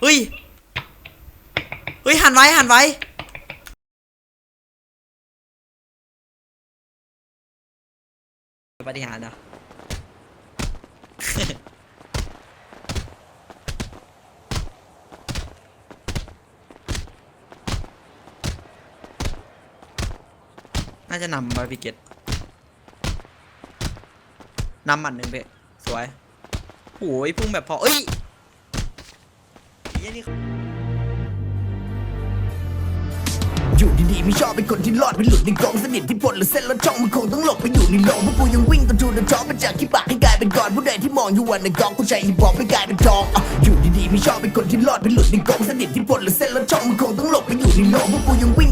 เฮ้ย เฮ้ย หันไว้ หันไว้ ปฏิหารเหรอ น่าจะนำบาร์บีเกตนำหมัดหนึ่งเพ่สวยโอ้ยพุ่งแบบพอ เอ้ย ยนี่อยู่ดีๆไม่ชอบเป็นคนที่รอดไปหลุดในกองสนิทที่พลหรือเส้นรถช่องมันคงต้องหลบไปอยู่ในโลกเพราะกูยังวิ่งกันทูนท้องมาจากที่ปากให้กลายเป็นกอนผู้ใดที่มองอยู่วันในกองกูใจอีบอกให้กลายเป็นทองอยู่ดีๆไม่ชอบเป็นคนที่รอดไปหลุดในกองสนิทที่พลหรือเส้นรถช่องมันคงต้องหลบไปอยู่ในโลกเพราะกูยังวิ่ง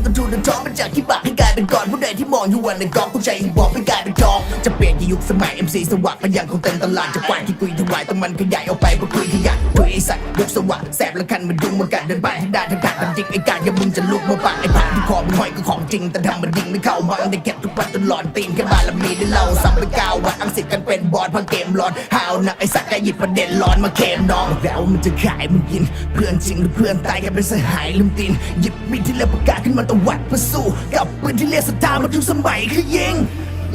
มองอยู่วันในกองกูใจฮิปฮอปให้กลายเป็นทอง จะเปลี่ยนยุคสมัย MC สวัสดิ์มันยังคงเต็มตลาดจะกวาดที่กุยถวายแต่มันขยายออกไปเพราะกุยขยะกุยไอ้สัตว์ยุคสวัสดิ์แสบละคันมันดุงมันกัดเดินไปที่ได้ทั้งกัดจริงไอ้การอย่ามึงจะลุกมาปะไอ้ผ่านที่คอมึงห้อยก็ของจริงแต่ทำมันดิ่งไม่เข้ามังได้เก็บทุกวันจนหลอนตีนแค่บารมีได้เล่าซ้ำไปก้าววัดอังสิตกันเป็นบอดพังเกมร้อนหาวหนักไอ้สัตว์ก็หยิบประเด็นร้อนมาเค็มน้องแล้วมันจะขายมึงกิน เพื่อนจริงหรือเพื่อนตายกันเป็นสหายลืมตีนหยิบมีดที่เรียกประกาศขึ้นมาตะวัดเพื่อสู้กับปืนที่เรียกสตาร์มาทุกสมัยคือยิง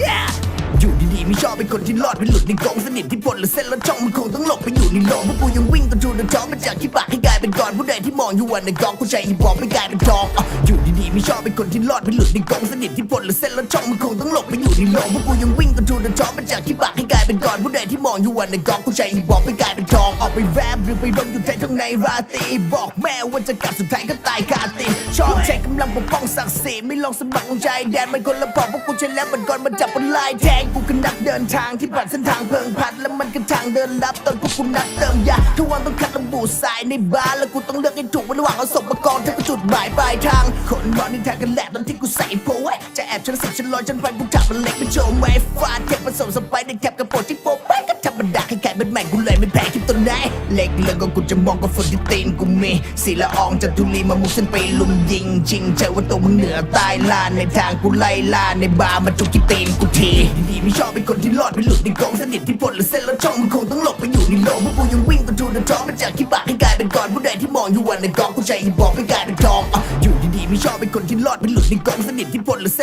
yeah อยู่ดีๆไม่ชอบเป็นคนที่รอดไปหลุดในกองสนิทที่พลหรือเส้นรถช่องมันคงต้องหลบไปอยู่ในโลงเพราะกูยังวิ่งกันทูนจ้องมาจากขี้ปากให้กลายเป็นกอนผู้ใดที่มองอยู่วันในกองกูใจอีบอกไม่กลายเป็นทองอยู่ดีๆไม่ชอบเป็นคนที่รอดไปหลุดในกองสนิทที่พลหรือเส้นรถช่องมันคงต้องหลบไปอยู่ในโลงเพราะกูยังวิ่งกันทูนจ้องมาจากขี้ปาก ที่มองอยู่วันในกองกูใจฮิปฮอปให้กลายเป็นทองออกไปแรปหรือไปรบอยู่แท้ทั้งในราตรีบอกแม่ว่าจะกลับสุดท้ายก็ตายคาตีนชอบใช้กำลังปกป้องศักดิ์ศรีไม่ลองสมัครลงใจแดนมันคนละพอพวกกูใช้แล้วมันก่อนมาจับบนลายแทงกูคือนักเดินทางที่ผ่านเส้นทางเพิงพัดแล้วมันก็ทางเดินลับตอนพวกกูนักเติมยาทุกวันต้องคัดระบุสายในบาร์แล้วกูต้องเลือกให้ถูกระหว่างเอาศพมากองทั้งจุดหมายปลายทางคนรอนิทากันแหละตอนที่กูใส่ ฉันสิบฉันลอยฉันพันกูจับมันเล็กไปโชว์ไว้ฟาดเทปผสมสไปในแคปกระโปรงที่โป๊ะไปก็ธรรมดาใครๆเป็นแม่งกูเลยไม่แพ้คลิปตัวไหนเล็กเรื่องก็กูจะมองก็ฝนที่ตีนกูมีสีละอองจะทุลีมามุกเส้นไปลุมยิงจริงใจว่าตัวมึงเหนือใต้ลานในทางกูไล่ล่าในบาร์มาจุกที่ตีนกูทีดีไม่ชอบเป็นคนที่รอดไปหลุดในกองสนิทที่พลหรือเส้นแล้วช่องมันคงต้องหลบไปอยู่ในโลงเพราะกูยังวิ่งกันทูนท้องมาจากขี้ปากให้กลายเป็นกอนผู้ใดที่มองอยู่วันในกองกูใจฮิปฮอปให้กลายเป็นทองอยู่ดีๆไม่ชอบเป็นคนที่รอดไปหลุดในกองสนิทที่พลหรือเส้น